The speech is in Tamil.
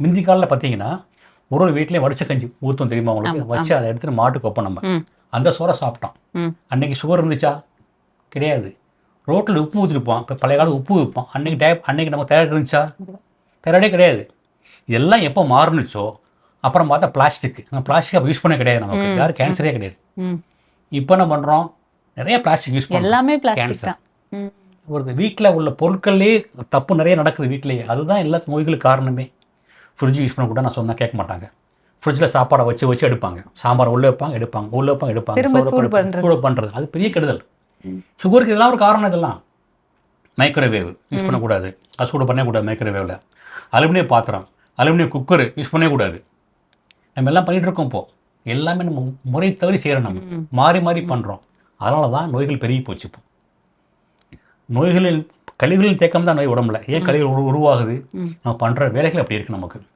முந்தி காலில் பார்த்தீங்கன்னா ஒரு ஒரு வீட்லேயும் வடிச்ச கஞ்சி ஊற்றும் தெரியுமா உங்களுக்கு? வச்சு அதை எடுத்துட்டு மாட்டுக்கு வைப்போம் நம்ம. அந்த சோறை சாப்பிட்டோம். அன்னைக்கு சுகர் இருந்துச்சா? கிடையாது. ரோட்டில் உப்பு ஊற்றிருப்போம் இப்போ பழைய காலம் உப்பு வைப்போம் அன்னைக்கு டே அன்னைக்கு நம்ம தைராய்டு இருந்துச்சா? தைராய்டே கிடையாது. இதெல்லாம் எப்போ மாறுனுச்சோ அப்புறம் பார்த்தா பிளாஸ்டிக் நம்ம பிளாஸ்டிக் யூஸ் பண்ண கிடையாது நமக்கு. யாரும் கேன்சரே கிடையாது. இப்போ என்ன பண்ணுறோம் நிறைய பிளாஸ்டிக் யூஸ் பண்ணுறோம் எல்லாமே ம். ஒரு வீட்டில் உள்ள பொருட்கள்லேயே தப்பு நிறைய நடக்குது வீட்டிலேயே அதுதான் எல்லா நோய்களுக்கு காரணமே. ஃப்ரிட்ஜ் யூஸ் பண்ண கூட நான் சொன்னால் கேட்க மாட்டாங்க ஃப்ரிட்ஜில் சாப்பாடை வச்சு வச்சு எடுப்பாங்க. சாம்பார் உள்ளே வைப்பாங்க எடுப்பாங்க உள்ளே வைப்பாங்க எடுப்பாங்க. சூடு பண்ணுறது அது பெரிய கெடுதல். சுகருக்கு இதெல்லாம் ஒரு காரணம் இதெல்லாம். மைக்ரோவேவ் யூஸ் பண்ணக்கூடாது. அது சூடு பண்ணக்கூடாது மைக்ரோவேவில் அலுமினியம் பாத்திரம் அலுமினியம் குக்கர் யூஸ் பண்ணக்கூடாது நம்ம எல்லாம் பண்ணிட்டு இருக்கோம் இப்போ. எல்லாமே நம்ம முறை தவறி செய்கிறோம் நம்ம. மாறி மாறி பண்ணுறோம் அதனால தான் நோய்கள் பெருகி போச்சு இப்போ. நோய்களில் கழிவுகளின் தேக்கம் தான் நோய் உடம்புல. ஏன் கழிவுகள் உரு- உருவாகுது. நம்ம பண்ணுற வேலைகள் அப்படி இருக்குது நமக்கு.